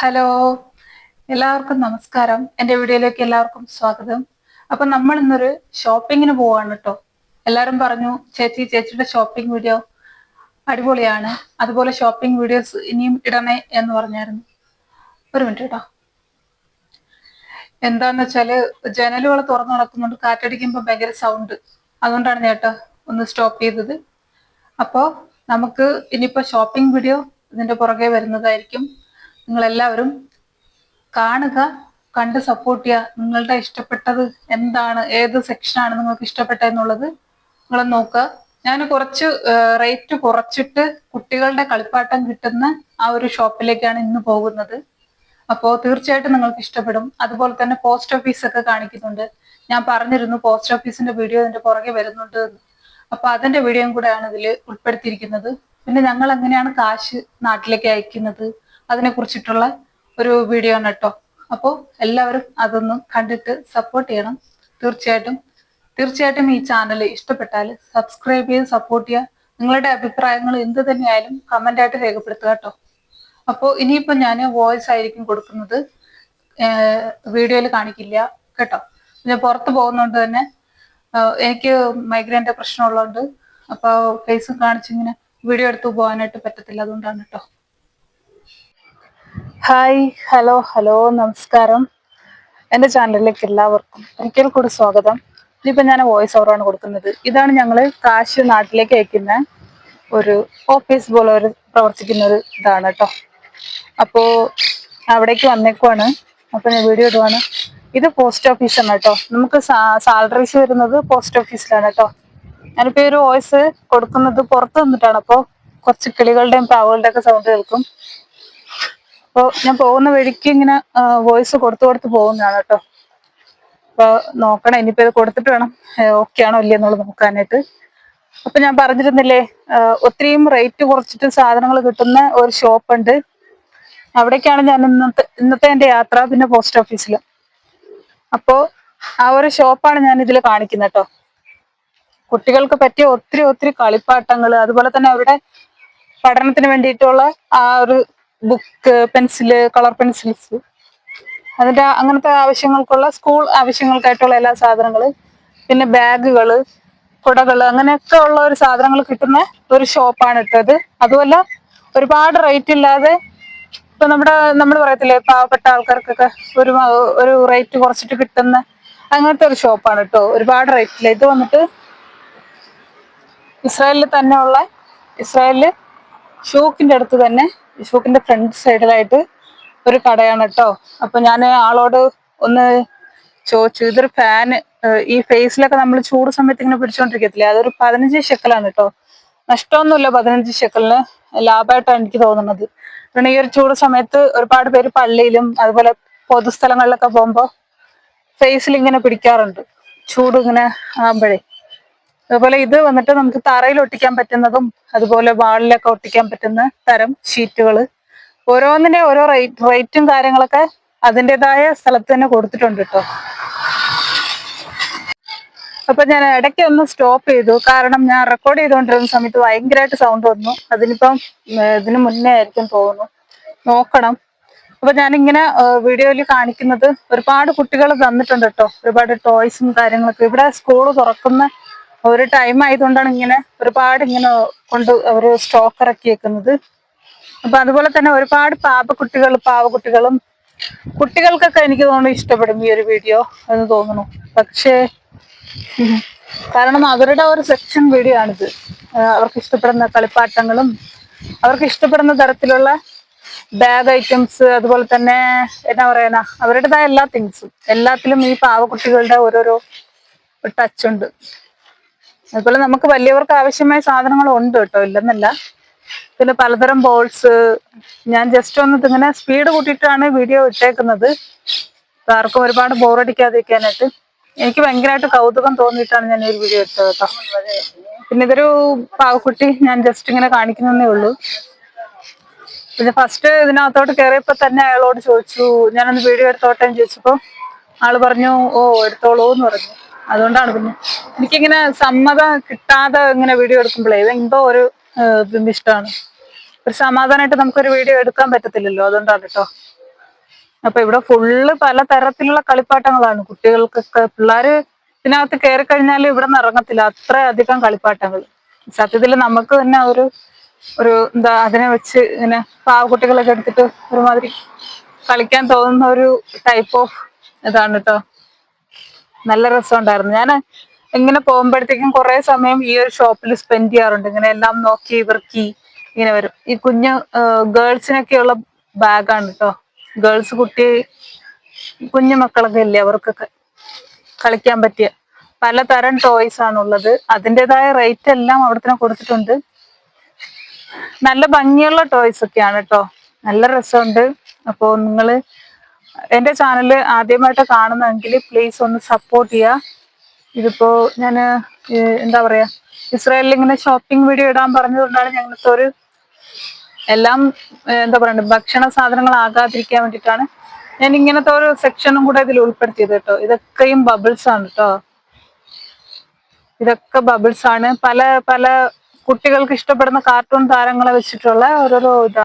Hello. എല്ലാവർക്കും നമസ്കാരം. എന്റെ വീഡിയോയിലേക്ക് എല്ലാവർക്കും സ്വാഗതം. അപ്പൊ നമ്മൾ ഇന്നൊരു ഷോപ്പിങ്ങിന് പോവാണ് കേട്ടോ. എല്ലാവരും പറഞ്ഞു ചേച്ചി ചേച്ചിയുടെ ഷോപ്പിംഗ് വീഡിയോ അടിപൊളിയാണ്. അതുപോലെ ഷോപ്പിംഗ് വീഡിയോസ് ഇനിയും ഇടണേ എന്ന് പറഞ്ഞായിരുന്നു. ഒരു മിനിറ്റ് കേട്ടോ. എന്താന്ന് വെച്ചാൽ ജനലുകൾ തുറന്നു നടക്കുന്നുണ്ട് കാറ്റടിക്കുമ്പോൾ ഭയങ്കര സൗണ്ട് അതുകൊണ്ടാണ് ചേട്ടാ ഒന്ന് സ്റ്റോപ്പ് ചെയ്തത്. അപ്പോൾ നമുക്ക് ഇനിയിപ്പോൾ ഷോപ്പിംഗ് വീഡിയോ ഇതിന്റെ പുറകെ വരുന്നതായിരിക്കും. നിങ്ങളെല്ലാവരും കാണുക കണ്ട് സപ്പോർട്ട് ചെയ്യുക. നിങ്ങളുടെ ഇഷ്ടപ്പെട്ടത് എന്താണ് ഏത് സെക്ഷനാണ് നിങ്ങൾക്ക് ഇഷ്ടപ്പെട്ടതെന്നുള്ളത് നിങ്ങൾ നോക്കുക. ഞാൻ കുറച്ച് റേറ്റ് കുറച്ചിട്ട് കുട്ടികളുടെ കളിപ്പാട്ടം കിട്ടുന്ന ആ ഒരു ഷോപ്പിലേക്കാണ് ഇന്ന് പോകുന്നത്. അപ്പോൾ തീർച്ചയായിട്ടും നിങ്ങൾക്ക് ഇഷ്ടപ്പെടും. അതുപോലെ തന്നെ പോസ്റ്റ് ഓഫീസ് ഒക്കെ കാണിക്കുന്നുണ്ട്. ഞാൻ പറഞ്ഞിരുന്നു പോസ്റ്റ് ഓഫീസിന്റെ വീഡിയോ ഇതിന്റെ പുറകെ വരുന്നുണ്ട് അപ്പൊ അതിന്റെ വീഡിയോയും കൂടെയാണ് ഇതിൽ ഉൾപ്പെടുത്തിയിരിക്കുന്നത്. പിന്നെ ഞങ്ങൾ എങ്ങനെയാണ് കാശ് നാട്ടിലേക്ക് അയക്കുന്നത്? അതിനെ കുറിച്ചിട്ടുള്ള ഒരു വീഡിയോ ആണ് കേട്ടോ. അപ്പോൾ എല്ലാവരും അതൊന്ന് കണ്ടിട്ട് സപ്പോർട്ട് ചെയ്യണം. തീർച്ചയായിട്ടും തീർച്ചയായിട്ടും ഈ ചാനൽ ഇഷ്ടപ്പെട്ടാൽ സബ്സ്ക്രൈബ് ചെയ്ത് സപ്പോർട്ട് ചെയ്യുക. നിങ്ങളുടെ അഭിപ്രായങ്ങൾ എന്ത് തന്നെയായാലും കമന്റ് ആയിട്ട് രേഖപ്പെടുത്തുക കേട്ടോ. അപ്പോൾ ഇനിയിപ്പോൾ ഞാൻ വോയിസ് ആയിരിക്കും കൊടുക്കുന്നത്. വീഡിയോയിൽ കാണിക്കില്ല കേട്ടോ. ഞാൻ പുറത്ത് പോകുന്നതുകൊണ്ട് തന്നെ എനിക്ക് മൈഗ്രൈന്റെ പ്രശ്നമുള്ളതുകൊണ്ട് അപ്പോൾ ഫേസും കാണിച്ചിങ്ങനെ വീഡിയോ എടുത്ത് പോകാനായിട്ട് പറ്റത്തില്ല അതുകൊണ്ടാണ് കേട്ടോ. ഹായ് ഹലോ ഹലോ നമസ്കാരം. എന്റെ ചാനലിലേക്ക് എല്ലാവർക്കും ഒരിക്കൽ കൂടി സ്വാഗതം. ഇനിയിപ്പോൾ ഞാൻ വോയിസ് ഓവറാണ് കൊടുക്കുന്നത്. ഇതാണ് ഞങ്ങൾ കാശ് നാട്ടിലേക്ക് അയക്കുന്ന ഒരു ഓഫീസ് പോലെ ഒരു പ്രവർത്തിക്കുന്ന ഒരു ഇതാണ് കേട്ടോ അപ്പോൾ അവിടേക്ക് വന്നേക്കുവാണ്. അപ്പോൾ ഞാൻ വീഡിയോ ഇടുവാണ്. ഇത് പോസ്റ്റ് ഓഫീസാണ് കേട്ടോ നമുക്ക് സാലറീസ് വരുന്നത് പോസ്റ്റ് ഓഫീസിലാണ് കേട്ടോ ഞാനിപ്പോൾ ഒരു വോയിസ് കൊടുക്കുന്നത് പുറത്ത് നിന്നിട്ടാണ്. അപ്പോൾ കുറച്ച് കിളികളുടെയും പാവുകളുടെയൊക്കെ സൗണ്ട് കേൾക്കും. അപ്പോൾ ഞാൻ പോകുന്ന വഴിക്ക് ഇങ്ങനെ വോയിസ് കൊടുത്തു കൊടുത്ത് പോകുന്നതാണ് കേട്ടോ. അപ്പോൾ നോക്കണം ഇനിയിപ്പോൾ ഇത് കൊടുത്തിട്ട് വേണം ഓക്കെ ആണോ ഇല്ലേ എന്നുള്ളത് നോക്കാനായിട്ട്. അപ്പൊ ഞാൻ പറഞ്ഞിരുന്നില്ലേ ഒത്തിരിയും റേറ്റ് കുറച്ചിട്ട് സാധനങ്ങൾ കിട്ടുന്ന ഒരു ഷോപ്പ് ഉണ്ട്. അവിടേക്കാണ് ഞാൻ ഇന്നത്തെ ഇന്നത്തെ എന്റെ യാത്ര പിന്നെ പോസ്റ്റ് ഓഫീസിൽ അപ്പോൾ ആ ഒരു ഷോപ്പാണ് ഞാൻ ഇതിൽ കാണിക്കുന്നത് കേട്ടോ. കുട്ടികൾക്ക് പറ്റിയ ഒത്തിരി ഒത്തിരി കളിപ്പാട്ടങ്ങൾ അതുപോലെ തന്നെ അവരുടെ പഠനത്തിന് വേണ്ടിയിട്ടുള്ള ആ ഒരു ബുക്ക് പെൻസിൽ കളർ പെൻസിൽസ്. അതിന്റെ അങ്ങനത്തെ ആവശ്യങ്ങൾക്കുള്ള സ്കൂൾ ആവശ്യങ്ങൾക്കായിട്ടുള്ള എല്ലാ സാധനങ്ങൾ. പിന്നെ ബാഗുകൾ കുടകൾ അങ്ങനെയൊക്കെ ഉള്ള ഒരു സാധനങ്ങൾ കിട്ടുന്ന ഒരു ഷോപ്പാണ് ഇട്ടത്. അതുമല്ല ഒരുപാട് റേറ്റ് ഇല്ലാതെ ഇപ്പൊ നമ്മുടെ നമ്മൾ പറയത്തില്ലേ പാവപ്പെട്ട ആൾക്കാർക്കൊക്കെ ഒരു ഒരു റേറ്റ് കുറച്ചിട്ട് കിട്ടുന്ന അങ്ങനത്തെ ഒരു ഷോപ്പാണ് കേട്ടോ. ഒരുപാട് റേറ്റ് ഇല്ല. ഇത് വന്നിട്ട് ഇസ്രായേലിൽ തന്നെ ഉള്ള ഇസ്രായേലിൽ ഷൂക്കിന്റെ അടുത്ത് തന്നെ ഷൂക്കിന്റെ ഫ്രണ്ട് സൈഡിലായിട്ട് ഒരു കടയാണ് കേട്ടോ. അപ്പൊ ഞാൻ ആളോട് ഒന്ന് ചോദിച്ചു ഇതൊരു ഫാന് ഈ ഫേസിലൊക്കെ നമ്മൾ ചൂട് സമയത്ത് ഇങ്ങനെ പിടിച്ചോണ്ടിരിക്കത്തില്ലേ? അതൊരു പതിനഞ്ച് ശെക്കലാണ് കേട്ടോ നഷ്ടമൊന്നുമില്ല പതിനഞ്ച് ശെക്കലിന് ലാഭമായിട്ടാണ് എനിക്ക് തോന്നുന്നത്. കാരണം ഈ ഒരു ചൂട് സമയത്ത് ഒരുപാട് പേര് പള്ളിയിലും അതുപോലെ പൊതുസ്ഥലങ്ങളിലൊക്കെ പോകുമ്പോൾ ഫേസിൽ ഇങ്ങനെ പിടിക്കാറുണ്ട്. ചൂട് ഇങ്ങനെ ആകുമ്പോഴേ അതുപോലെ ഇത് വന്നിട്ട് നമുക്ക് തറയിൽ ഒട്ടിക്കാൻ പറ്റുന്നതും അതുപോലെ വാളിലൊക്കെ ഒട്ടിക്കാൻ പറ്റുന്ന തരം ഷീറ്റുകൾ ഓരോന്നിന്റെ ഓരോ റേറ്റ് റേറ്റും കാര്യങ്ങളൊക്കെ അതിന്റെതായ സ്ഥലത്ത് തന്നെ കൊടുത്തിട്ടുണ്ട് കേട്ടോ അപ്പൊ ഞാൻ ഇടയ്ക്ക് ഒന്ന് സ്റ്റോപ്പ് ചെയ്തു. കാരണം ഞാൻ റെക്കോർഡ് ചെയ്തുകൊണ്ടിരുന്ന സമയത്ത് ഭയങ്കരമായിട്ട് സൗണ്ട് വന്നു. അതിനിപ്പം ഇതിന് മുന്നേ ആയിരിക്കും തോന്നുന്നു. നോക്കണം. അപ്പൊ ഞാനിങ്ങനെ വീഡിയോയിൽ കാണിക്കുന്നത് ഒരുപാട് കുട്ടികൾ തന്നിട്ടുണ്ട് കേട്ടോ ഒരുപാട് ടോയ്സും കാര്യങ്ങളൊക്കെ. ഇവിടെ സ്കൂൾ തുറക്കുന്ന ഒരു ടൈം ആയതുകൊണ്ടാണ് ഇങ്ങനെ ഒരുപാട് ഇങ്ങനെ കൊണ്ട് അവർ സ്റ്റോക്ക് ഇറക്കി വെക്കുന്നത്. അപ്പൊ അതുപോലെ തന്നെ ഒരുപാട് പാപക്കുട്ടികൾ പാവക്കുട്ടികളും കുട്ടികൾക്കൊക്കെ എനിക്ക് തോന്നുന്നു ഇഷ്ടപ്പെടും ഈ ഒരു വീഡിയോ എന്ന് തോന്നുന്നു. പക്ഷേ കാരണം അവരുടെ ഒരു സെക്ഷൻ വീഡിയോ ആണിത്. അവർക്ക് ഇഷ്ടപ്പെടുന്ന കളിപ്പാട്ടങ്ങളും അവർക്ക് ഇഷ്ടപ്പെടുന്ന തരത്തിലുള്ള ബാഗ് ഐറ്റംസ് അതുപോലെ തന്നെ എന്നാ പറയാനാ അവരുടേതായ എല്ലാ തിങ്സും എല്ലാത്തിലും ഈ പാവക്കുട്ടികളുടെ ഓരോരോ ടച്ച് ഉണ്ട്. അതുപോലെ നമുക്ക് വലിയവർക്ക് ആവശ്യമായ സാധനങ്ങൾ ഉണ്ട് കേട്ടോ ഇല്ലെന്നല്ല. പിന്നെ പലതരം ബോൾസ് ഞാൻ ജസ്റ്റ് ഒന്ന് ഇങ്ങനെ സ്പീഡ് കൂട്ടിയിട്ടാണ് വീഡിയോ ഇട്ടേക്കുന്നത്. ആർക്കും ഒരുപാട് ബോറടിക്കാതിരിക്കാനായിട്ട് എനിക്ക് ഭയങ്കരമായിട്ട് കൗതുകം തോന്നിയിട്ടാണ് ഞാൻ ഒരു വീഡിയോ എടുത്തത് കേട്ടോ. പിന്നെ ഇതൊരു പാവക്കുട്ടി ഞാൻ ജസ്റ്റ് ഇങ്ങനെ കാണിക്കുന്നതേ ഉള്ളൂ. പിന്നെ ഫസ്റ്റ് ഇതിനകത്തോട്ട് കയറിയപ്പോ തന്നെ അയാളോട് ചോദിച്ചു ഞാനൊന്ന് വീഡിയോ എടുത്തോട്ടെ? ചോദിച്ചപ്പോ ആൾ പറഞ്ഞു ഓ എടുത്തോളൂ എന്ന് പറഞ്ഞു. അതുകൊണ്ടാണ് പിന്നെ എനിക്കിങ്ങനെ സമ്മതം കിട്ടാതെ ഇങ്ങനെ വീഡിയോ എടുക്കുമ്പോഴേ എന്തോ ഒരു ഇഷ്ടമാണ് ഒരു സമാധാനമായിട്ട് നമുക്കൊരു വീഡിയോ എടുക്കാൻ പറ്റത്തില്ലല്ലോ അതുകൊണ്ടാണ് കേട്ടോ. അപ്പൊ ഇവിടെ ഫുള്ള് പല തരത്തിലുള്ള കളിപ്പാട്ടങ്ങളാണ് കുട്ടികൾക്കൊക്കെ. പിള്ളേര് ഇതിനകത്ത് കയറി കഴിഞ്ഞാൽ ഇവിടെ നിന്ന് ഇറങ്ങത്തില്ല അത്ര അധികം കളിപ്പാട്ടങ്ങൾ. സത്യത്തിൽ നമുക്ക് തന്നെ ഒരു ഒരു എന്താ അതിനെ വെച്ച് ഇങ്ങനെ പാവക്കുട്ടികളൊക്കെ എടുത്തിട്ട് ഒരുമാതിരി കളിക്കാൻ തോന്നുന്ന ഒരു ടൈപ്പ് ഓഫ് ഇതാണ് കേട്ടോ. നല്ല രസമുണ്ടായിരുന്നു. ഞാൻ ഇങ്ങനെ പോകുമ്പോഴത്തേക്കും കുറെ സമയം ഈ ഒരു ഷോപ്പിൽ സ്പെൻഡ് ചെയ്യാറുണ്ട്. ഇങ്ങനെ എല്ലാം നോക്കി ഇവർക്കി ഇങ്ങനെ വരും. ഈ കുഞ്ഞ് ഗേൾസിനൊക്കെയുള്ള ബാഗാണ് കേട്ടോ ഗേൾസ് കുട്ടി കുഞ്ഞു മക്കളൊക്കെ ഇല്ലേ അവർക്കൊക്കെ കളിക്കാൻ പറ്റിയ. പലതരം ടോയ്സ് ആണുള്ളത്. അതിന്റെതായ റേറ്റ് എല്ലാം അവിടെ തന്നെ കൊടുത്തിട്ടുണ്ട്. നല്ല ഭംഗിയുള്ള ടോയ്സ് ഒക്കെയാണ് കേട്ടോ നല്ല രസമുണ്ട്. അപ്പോൾ നിങ്ങൾ എന്റെ ചാനൽ ആദ്യമായിട്ട് കാണുന്നെങ്കിൽ പ്ലീസ് ഒന്ന് സപ്പോർട്ട് ചെയ്യുക. ഇതിപ്പോ ഞാൻ എന്താ പറയാ ഇസ്രായേലിൽ ഇങ്ങനെ ഷോപ്പിംഗ് വീഡിയോ ഇടാൻ പറഞ്ഞതുകൊണ്ടാണ് ഞങ്ങൾക്ക് ഒരു എല്ലാം എന്താ പറയണ്ട ഭക്ഷണ സാധനങ്ങൾ ആകാതിരിക്കാൻ വേണ്ടിയിട്ടാണ് ഞാൻ ഇങ്ങനത്തെ ഒരു സെക്ഷനും കൂടെ ഇതിൽ ഉൾപ്പെടുത്തിയത് കേട്ടോ. ഇതൊക്കെയും ബബിൾസ് ആണ് കേട്ടോ ഇതൊക്കെ ബബിൾസ് ആണ്. പല പല കുട്ടികൾക്ക് ഇഷ്ടപ്പെടുന്ന കാർട്ടൂൺ താരങ്ങളെ വെച്ചിട്ടുള്ള ഓരോരോ ഇതാണ്